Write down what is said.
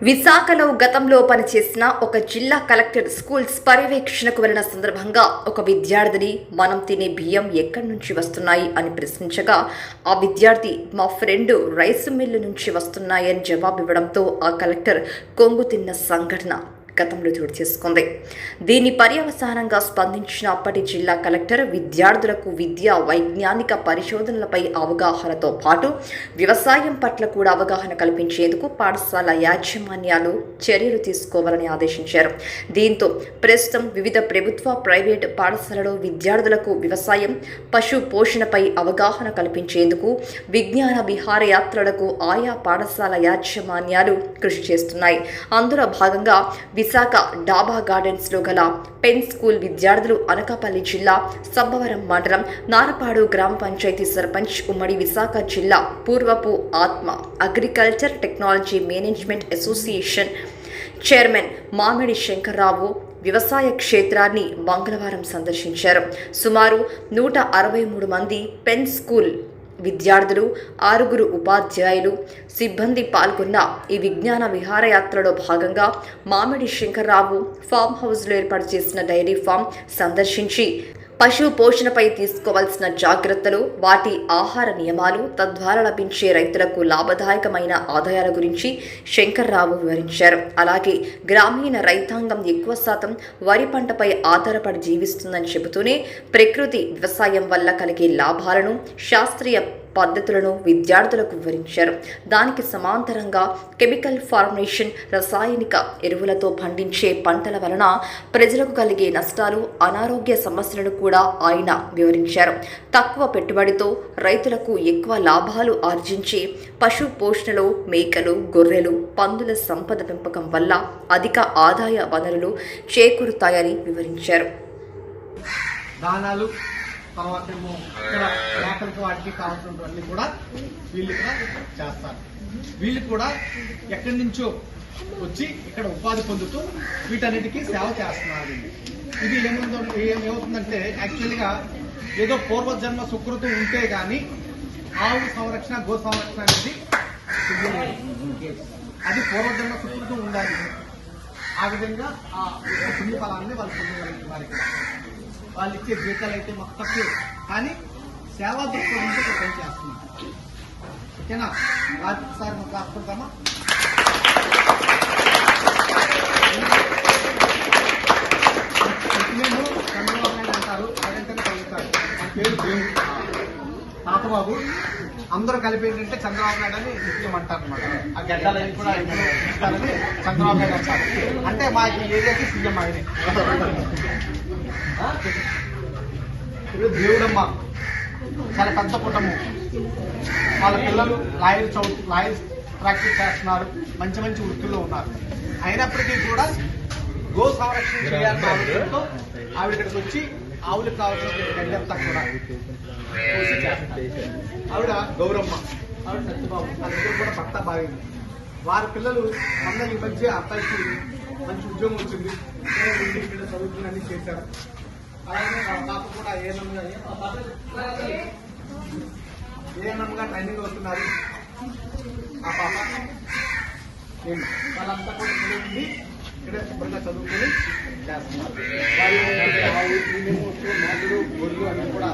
విశాఖలో గతంలో పనిచేసిన ఒక జిల్లా కలెక్టర్ స్కూల్స్ పర్యవేక్షణకు వెళ్ళిన సందర్భంగా ఒక విద్యార్థిని మనం తినే బియ్యం ఎక్కడి నుంచి వస్తున్నాయి అని ప్రశ్నించగా ఆ విద్యార్థి మా ఫ్రెండ్ రైస్ మిల్లు నుంచి వస్తున్నాయని జవాబివ్వడంతో ఆ కలెక్టర్ కొంగు తిన్న సంఘటన గతంలో చోటు చేసుకుంది. దీని పర్యవసానంగా స్పందించిన అప్పటి జిల్లా కలెక్టర్ విద్యార్థులకు విద్యా వైజ్ఞానిక పరిశోధనలపై అవగాహనతో పాటు వ్యవసాయం పట్ల కూడా అవగాహన కల్పించేందుకు పాఠశాల యాజమాన్యాలు చర్యలు తీసుకోవాలని ఆదేశించారు. దీంతో ప్రస్తుతం వివిధ ప్రభుత్వ ప్రైవేట్ పాఠశాలలో విద్యార్థులకు వ్యవసాయం పశు పోషణపై అవగాహన కల్పించేందుకు విజ్ఞాన విహారయాత్రలకు ఆయా పాఠశాల యాజమాన్యాలు కృషి చేస్తున్నాయి. అందులో భాగంగా విశాఖ డాబా గార్డెన్స్లో గల పెన్ స్కూల్ విద్యార్థులు అనకాపల్లి జిల్లా సబ్బవరం మండలం నారపాడు గ్రామ పంచాయతీ సర్పంచ్ ఉమ్మడి విశాఖ జిల్లా పూర్వపు ATMA agriculture technology management association chairman Mamidi Shankar Rao వ్యవసాయ క్షేత్రాన్ని మంగళవారం సందర్శించారు. సుమారు నూట అరవై మూడు మంది పెన్ స్కూల్ విద్యార్థులు ఆరుగురు ఉపాధ్యాయులు సిబ్బంది పాల్గొన్న ఈ విజ్ఞాన విహారయాత్రలో భాగంగా మామిడి శంకర్రావు ఫామ్ హౌస్లో ఏర్పాటు చేసిన డైరీ ఫామ్ సందర్శించి పశు పోషణపై తీసుకోవాల్సిన జాగ్రత్తలు వాటి ఆహార నియమాలు తద్వారా లభించే రైతులకు లాభదాయకమైన ఆదాయాల గురించి శంకర్రావు వివరించారు. అలాగే గ్రామీణ రైతాంగం ఎక్కువ శాతం వరి పంటపై ఆధారపడి జీవిస్తుందని చెబుతూనే ప్రకృతి వ్యవసాయం వల్ల కలిగే లాభాలను శాస్త్రీయ పద్ధతులను విద్యార్థులకు వివరించారు. దానికి సమాంతరంగా కెమికల్ ఫార్మేషన్ రసాయనిక ఎరువులతో పండించే పంటల వలన ప్రజలకు కలిగే నష్టాలు అనారోగ్య సమస్యలను కూడా ఆయన వివరించారు. తక్కువ పెట్టుబడితో రైతులకు ఎక్కువ లాభాలు ఆర్జించి పశు పోషణలో మేకలు గొర్రెలు పందుల సంపద పెంపకం వల్ల అధిక ఆదాయ వనరులు చేకూరుతాయని వివరించారు. దానాలు తర్వాత ఏమో ఇక్కడ మేకలకి వాటికి కావాల్సినవన్నీ కూడా వీళ్ళు ఇక్కడ చేస్తారు. వీళ్ళు కూడా ఎక్కడి నుంచో వచ్చి ఇక్కడ ఉపాధి పొందుతూ వీటన్నిటికీ సేవ చేస్తున్నారు. ఇది ఏముందో ఏమవుతుందంటే యాక్చువల్గా ఏదో పూర్వజన్మ సుకృతం ఉంటే కానీ ఆవు సంరక్షణ గో సంరక్షణ అనేది అది పూర్వజన్మ సుకృతం ఉండాలి. ఆ విధంగా ఆ పుణ్యఫలాన్ని వాళ్ళు పొందగలుగుతున్నారు వాళ్ళు ఇచ్చే జీతాలు అయితే మాకు తక్కువ కానీ సేవా దృక్పథంతో ఇక్కడ పని ఓకేనా? రాత్రి సార్ మాకు రాసుకుంటామా మేము చంద్రబాబు నాయుడు అంటారు అదంతా కలుగుతారు ఆయన పేరు దేవుడు తాతబాబు అందరూ కలిపి ఏంటంటే చంద్రబాబు నాయుడు అని నిత్యం అంటారు అనమాట ఆ గడ్డలని కూడా ఇస్తారని చంద్రబాబు నాయుడు అంటారు. అంటే మా ఏరియాకి సీఎం ఆయన. దేవుడమ్మ చాలా పెద్ద కుటుంబం. వాళ్ళ పిల్లలు లాయర్ చౌ లాయర్ ప్రాక్టీస్ చేస్తున్నారు. మంచి మంచి వృత్తుల్లో ఉన్నారు. అయినప్పటికీ కూడా గో సంరక్షణ చేయాలన్న ఆలోచనతో ఆవిడ ఇక్కడికి వచ్చి ఆవులకు కావాల్సిన గడ్డంతా కూడా ఆవిడ గౌరమ్మ ఆవిడ సత్యబాబు వాళ్ళిద్దరు కూడా భర్త బాగింది వారి పిల్లలు అందరి ఈ మధ్య అబ్బాయికి మంచి ఉద్యోగం వచ్చింది ఇక్కడ ఉండి ఇక్కడ చదువుకుని అన్ని చేశారు అలాగే వాళ్ళ పాప కూడా ఏఎన్ఎంగా ఏఎన్ఎంగా ట్రైనింగ్ అవుతున్నారు ఆ పాప వాళ్ళంతా కూడా ఇక్కడ ఇక్కడ శుభ్రంగా చదువుకొని చేస్తున్నారు వాళ్ళు ఆవు, ఈమెమో వచ్చి గొర్రెలు అన్ని కూడా